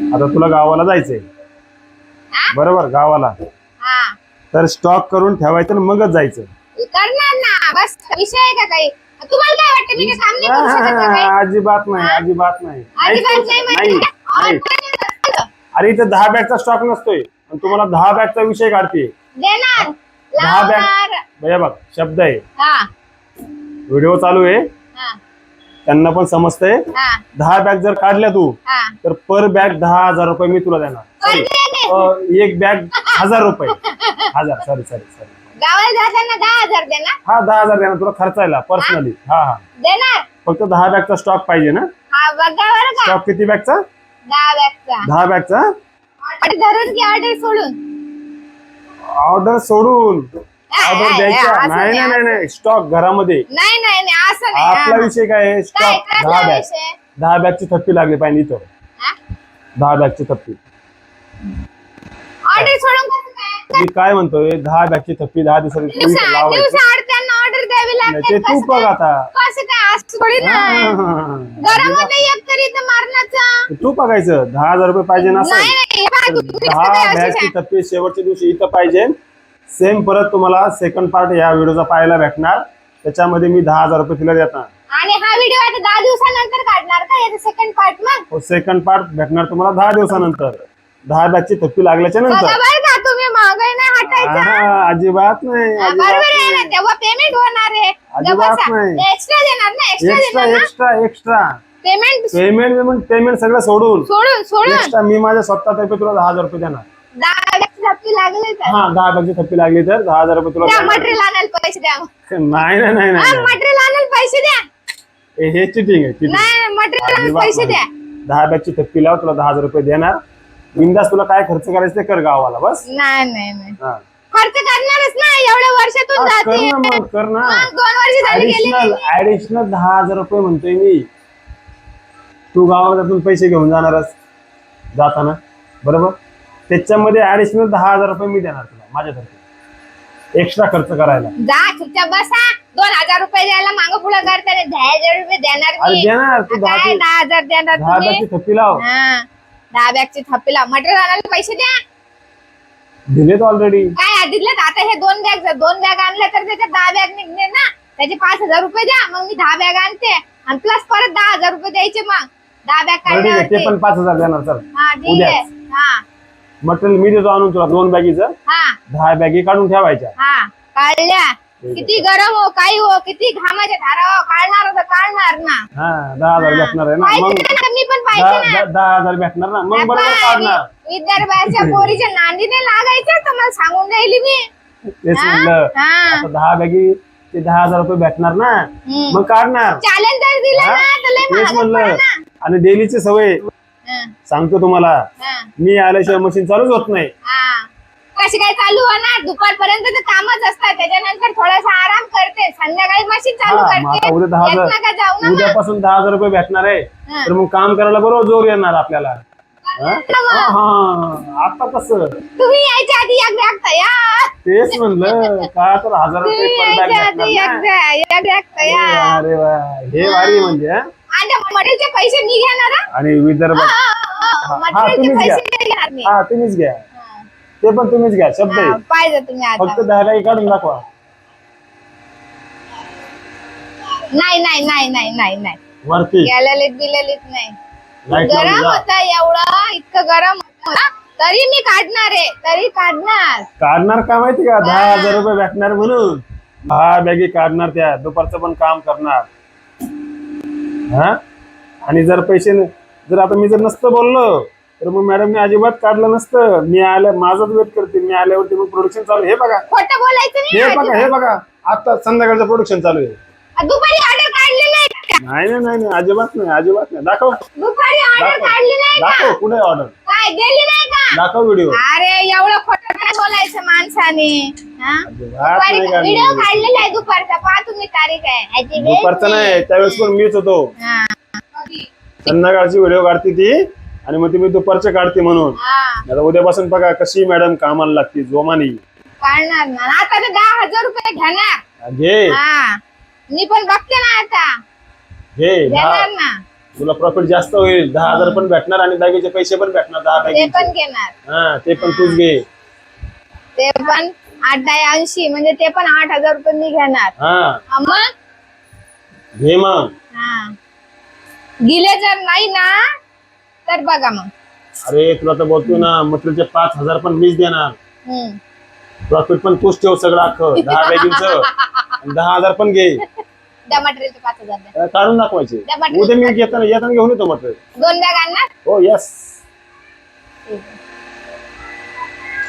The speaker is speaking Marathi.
आता तुला गावाला जायचंय? बरोबर गावाला. हा. तर स्टॉक करून ठेवायचं आणि मगच जायचं. करणार ना. बस विषय आहे का काही? तुम्हाला काय वाटतं? मी काय काम नाही करू शकत का काही? अजिबात नाही अजिबात नाही. अजिबात नाही नाही म्हणजे नाही अरे इथे दहा बॅगचा स्टॉक नसतोय. आणि तुम्हाला दहा बॅगचा विषय काढते. देणार. दहा बॅग लावणार. बघा बघ शब्द आहे. हा. व्हिडिओ चालू आहे. त्यांना पण समजतंय. दहा बॅग जर काढल्या तू तर पर बॅग दहा हजार रुपये मी तुला देणार. सॉरी एक बॅग हजार रुपये. हजार सॉरी सॉरी सॉरी गावाला जाताना दहा हजार देणार हा दहा हजार देणार तुला खर्चायला पर्सनली हा हा. देणार? फक्त दहा बॅगचा स्टॉक पाहिजे ना? हा बघा बरं का. स्टॉक किती बॅगचा? दहा बॅगचा. दहा बॅगचा? ऑर्डर धरून की ऑर्डर सोडून. ऑर्डर सोडून. ऑर्डर द्यायचा? नाही नाही नाही नाही स्टॉक घरामध्ये. नाही नाही नाही असं नाही. आपला हा. विषय काय आहे? काय स्टॉक दहा बॅग. विषय? दहा बॅगची थप्पी लागली पाहिजे इथं. हा? दहा बॅगची थप्पी. ऑर्डर सोडून कसं काय? मी काय म्हणतोय? दहा बॅगची थप्पी दहा दिवसाची दिवसा लावायची दिवसाआड त्यांना ऑर्डर द्यावी नाही, लागते. ते तू कसं बघ काय? आता कसं काय? असं थोडी नाही घरामध्ये एक तरी तर मारण्याचा. तू बघायचं. दहा हजार रुपये पाहिजे ना नाही नाही हे बघा, तर तुम्ही दहा सगळे असेच बॅगची. थप्पी शेवटच्या दिवशी इथं पाहिजे. सेम परत तुम्हाला सेकंड पार्ट या व्हिडिओचा पाहायला भेटणार. त्याच्यामध्ये मी दहा हजार रुपये तिला देणार. आणि हा व्हिडिओ आता दहा दिवसानंतर काढणार का? याचा सेकंड पार्ट मग? सेकंड पार्ट भेटणार तुम्हाला दहा दिवसानंतर. दहा बॅगची थप्पी लागल्याच्या बघा नंतर बरं का? तुम्ही महागाई नाही हटायचं. हा, अजिबात नाही हा, अजिबात बरोबर आहे ना नाही. तेव्हा पेमेंट होणार आहे. अजिबात नाही. एक्स्ट्रा देणार ना एक्स्ट्रा एक्स्ट्रा देणार ना? Extra extra payment payment payment payment सगळं सोडून. सोडून सोडून. एक्स्ट्रा मी माझ्या स्वतः तर्फे तुला दहा हजार रुपये देणार. दहा टक्के लागले तर? हा दहा बॅगची थप्पी लागली तर दहा हजार रुपये तुला द्या. मटेरियल आणायला पैसे द्या. नाही नाही नाही नाही मटेरियल आणायला पैसे द्या. हे- हे चिटिंग आहे. नाही मटेरियल आणायला पैसे. द्या. दहा बॅगची थप्पी लाव तुला दहा हजार रुपये देणार. बिंदास तुला काय खर्च करायचं ते कर गावाला बस. नाही नाही नाही. हा. खर्च करणारच ना एवढ्या वर्षातून हा, कर जाते. ना मग कर ना. मग दोन वर्ष झाली गेली ऍडिशनल ऍडिशनल दहा हजार रुपये म्हणतोय मी. तू गावाला त्यातून पैसे घेऊन जाणारच. जाताना. बरोबर? त्याच्यामध्ये ऍडिशनल दहा हजार रुपये मी देणार तुला माझ्यातर्फे. एक्स्ट्रा खर्च करायला. जा चुपचाप बसा. दोन हजार रुपये द्यायला मागं पुढे करताना दहा हजार रुपये देणार अरे मी. देणार तू दहा काय दहा हजार देणार दहा तुम्ही? बॅगची थप्पी लाव. हा दहा बॅगची थप्पीला मटेरियल आणायला पैसे द्या. दिलेत ऑलरेडी काय दिलं आता हे दोन बॅग दोन बॅग आणल्या तर त्याच्यात दहा बॅग निघणे ना? त्याचे पाच हजार रुपये द्या. मग मी दहा बॅग आणते. आणि प्लस परत दहा हजार रुपये द्यायचे मग. दहा बॅग ते काढल्यावरती पण पाच हजार देणार सर हा ठीक उद्या. आहे. हा. मटेरियल मी देतो आणून तुला दोन बॅगीचं हा. दहा बॅगी काढून ठेवायच्या. हा. काढल्या. किती गरम हो काही हो किती घामाच्या धारा हो काढणार होतं काढणार ना. हा दहा हजार भेटणार आहे ना. मग पाहिजे ना मी पण दहा ना. हजार भेटणार ना. मग बरोबर काढणार. विदर्भाच्या पोरीच्या नांदीने लागायचं तुम्हाला सांगून राहिली मी. तेच हा? म्हणलं हा. आता दहा बॅगी ते दहा हजार रुपये भेटणार ना. मग काढणार. चॅलेंज जर दिलं हा? ना तर लय तेच महागात म्हणलं पडेल ना. आणि डेलीची सवय. सांगतो तुम्हाला. मी आल्याशिवाय मशीन चालूच होत नाही. हा. कशी काय चालू होणार? दुपारपर्यंत तर कामच असतात. त्याच्यानंतर थोडासा आराम करते. संध्याकाळी मशीन चालू हा मग आता उद्या दहा करते येत नका जाऊ हजार ना उद्यापासून दहा हजार रुपये भेटणार आहे. हा. तर मग काम करायला बरोबर जोर येणार आपल्याला. हा? हा, हा. आता कसं? तुम्ही यायच्या आधी एक बॅग तयार. तेच म्हणलं. का तर हजार रुपये तुम्ही पर बॅग यायच्या आधी एक भेटणार ना. बॅग एक बॅग तयार. अरे वा हे वारी म्हणजे हा? आणि मटेरियलचे पैसे मी घेणार हा? आणि विदर्भात हा, हा, मटेरियलचे तुम्हीच घ्या. पैसे नाही घेणार मी हा तुम्हीच घ्या. ते पण तुम्हीच घ्या शब्द हा, आहे पाहिजे तुम्ही फक्त आता दहा बॅगी काढून दाखवा नाही नाही नाही नाही नाही नाही वरती गेलेलीत बिलेलीत नाही लावून गरम जा. होता एवढं इतकं गरम होता तरी मी काढणार आहे तरी काढणार काढणार का माहिती का दहा हजार रुपये भेटणार म्हणून दहा बॅगी काढणार त्या दुपारचं पण काम करणार हा? आणि जर पैसे जर आता मी जर नसतं बोललो तर मग मॅडमने अजिबात काढलं नसतं. मी आल्या माझाच वेट करते. मी आल्यावरती मग प्रोडक्शन चालू. हे बघा. खोटं बोलायचं हे नाही बघा हे बघा. आता संध्याकाळचं प्रोडक्शन चालू आहे. आ, दुपारी ऑर्डर काढली नाही का? नाही नाही नाही नाही, अजिबात नाही. अजिबात नाही. दाखव. दुपारी ऑर्डर दाखव. काढली नाही का? दाखव. कुठे ऑर्डर काय गेली नाही? दाखव व्हिडिओ अरे एवढं खोटं काय बोलायचं माणसाने. हा? दुपारी. व्हिडिओ काढलेला आहे दुपारचा. पहा तुम्ही तारीख आहे. दुपारचं नाही. त्यावेळेस पण मीच होतो. हा. संध्याकाळची व्हिडिओ काढते ती आणि मग तुम्ही दुपारचे काढते म्हणून. हा. आता उद्यापासून बघा कशी मॅडम कामाला लागते जोमानी. काढणार ना. आता तर दहा हजार रुपये घेणार. घे. हा. मी पण बघते ना आता. घे दहा. देणार ना. तुला प्रॉफिट जास्त होईल. दहा हजार पण भेटणार आणि बॅगेचे पैसे पण भेटणार दहा ते बॅगेचे पण घेणार. हा ते पण तूच घे. ते पण आठ दहा ऐंशी म्हणजे ते पण आठ हजार रुपये मी घेणार. हा. हा, मग? घे मग. हा. दिले जर नाही ना तर बघा मग. अरे तुला तर बोलतो ना मटेरियलचे पाच हजार पण मीच देणार. हम्म. प्रॉफिट पण तूच ठेव सगळं अख्खं. दहा बॅगींचं आणि दहा हजार पण घे. द्या मटेरियलचे पाच हजार द्या. अं, काढून दाखवायचे. त्या material उद्या मी घेताना येताना घेऊन येतो मटेरियल दोन बॅग आणणार? हो यस ठीक आहे.